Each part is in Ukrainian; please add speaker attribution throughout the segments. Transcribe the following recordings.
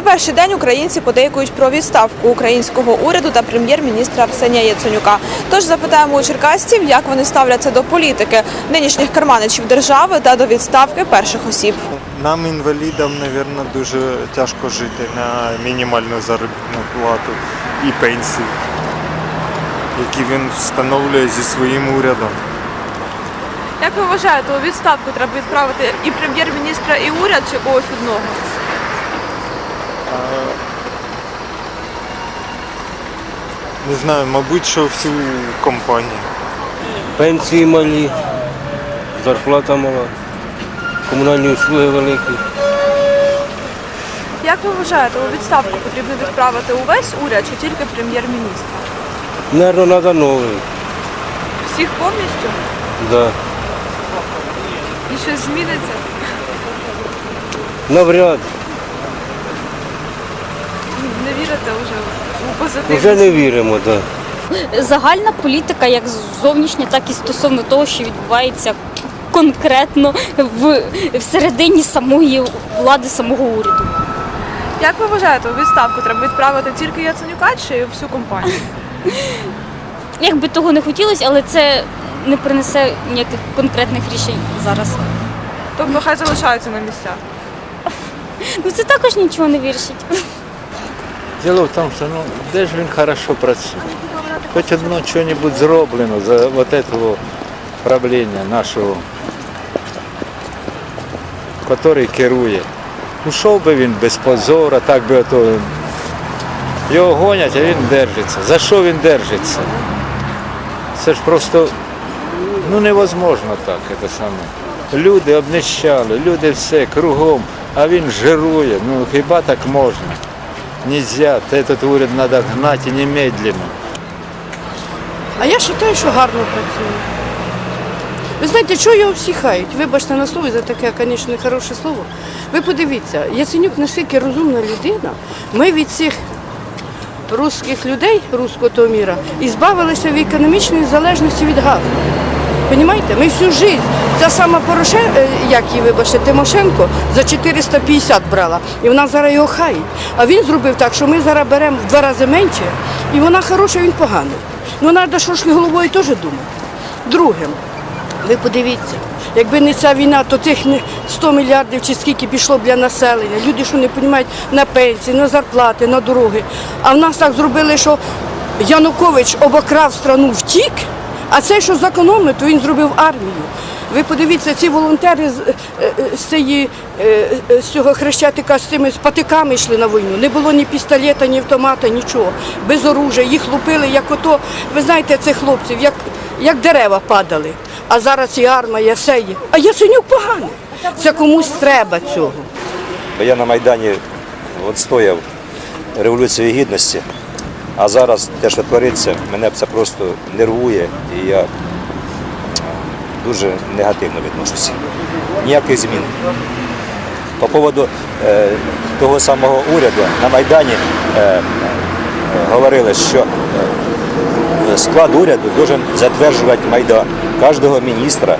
Speaker 1: Не перший день українці подейкують про відставку українського уряду та прем'єр-міністра Арсенія Яценюка. Тож запитаємо у черкасців, як вони ставляться до політики нинішніх керманичів держави та до відставки перших осіб.
Speaker 2: Нам, інвалідам, мабуть, дуже тяжко жити на мінімальну заробітну плату і пенсію, які він встановлює зі своїм урядом.
Speaker 1: Як ви вважаєте, у відставку треба відправити і прем'єр-міністра, і уряд чи когось одного?
Speaker 2: Не знаю, мабуть, що всю компанію.
Speaker 3: Пенсії малі, зарплата мала, комунальні услуги великі.
Speaker 1: Як ви вважаєте, у відставку потрібно відправити увесь уряд чи тільки прем'єр-міністра?
Speaker 3: Наверно, треба новий.
Speaker 1: Всіх повністю?
Speaker 3: Да.
Speaker 1: І щось зміниться?
Speaker 3: Навряд.
Speaker 1: Не вірите вже у позитив?
Speaker 3: Вже не віримо, так. Да.
Speaker 4: загальна політика, як зовнішня, так і стосовно того, що відбувається конкретно в всередині самої влади, самого уряду.
Speaker 1: Як ви вважаєте, у відставку треба відправити тільки Яценюка чи всю компанію?
Speaker 4: Як би того не хотілося, але це не принесе ніяких конкретних рішень зараз.
Speaker 1: Тобто хай залишаються на місцях.
Speaker 4: Ну це також нічого не вирішить.
Speaker 5: Діло в тому, що ну, де ж він хорошо працює. Хоч одно що-небудь зроблено за вот этого правління нашого, який керує. Ушов би він без позора, так би ото. Його гонять, а він держиться. За що він держиться? Це ж просто ну невозможно так. Це саме. Люди обнищали, люди все кругом, а він жирує. Ну хіба так можна? Нельзя, этот уряд надо гнать и немедленно.
Speaker 6: А я вважаю, що гарно працює. Ви знаєте, чого його всі хають? Вибачте на слово за таке, звісно, хороше слово. Ви подивіться, Яценюк наскільки розумна людина, ми від цих русських людей, руського міра, і збавилися в економічної залежності від газу. Понімаєте? Ми всю життя, ця сама Порошенко, як її, вибачте, Тимошенко, за 450 брала, і вона зараз його хаїть. А він зробив так, що ми зараз беремо в два рази менше, і вона хороша, він поганий. Ну, треба що головою теж думати. Друге, ви подивіться, якби не ця війна, то тих не 100 мільярдів чи скільки пішло б для населення. Люди, що не розуміють, на пенсії, на зарплати, на дороги. А в нас так зробили, що Янукович обокрав страну втік, а цей, що зекономив, то він зробив армію. Ви подивіться, ці волонтери з, е, е, цієї, е, з цього хрещатика з цими з патиками йшли на війну. Не було ні пістолета, ні автомата, нічого. Без оружия. Їх лупили, як ото. Ви знаєте цих хлопців, як, як дерева падали. А зараз і армія, все є. А Яценюк поганий. Це комусь треба цього.
Speaker 7: Я на Майдані відстояв Революцію Гідності, а зараз те, що твориться, мене це просто нервує і я дуже негативно відношуся. Ніяких змін. По поводу е, того самого уряду на Майдані е, е, говорили, що е, склад уряду має затверджувати Майдан. Кожного міністра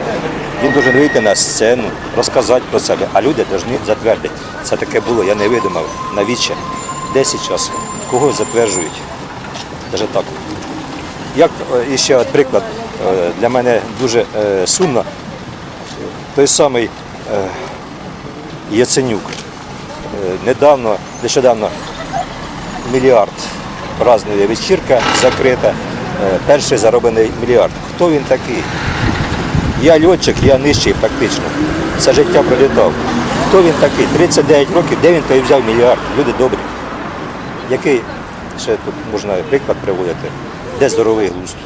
Speaker 7: він має вийти на сцену, розказати про себе, а люди повинні затвердити. Це таке було, я не видумав. Навіщо? 10 часу. Кого затверджують? Навіть так. Як е, ще от приклад, е, для мене дуже е, сумно, той самий Яценюк. Недавно, нещодавно мільярд празднує вечірка закрита, перший зароблений мільярд. Хто він такий? Я льотчик, я нижчий практично. Все життя пролітав. Хто він такий? 39 років, де він той взяв мільярд? Люди добрі. Який ще тут можна приклад приводити? Де здоровий глузд?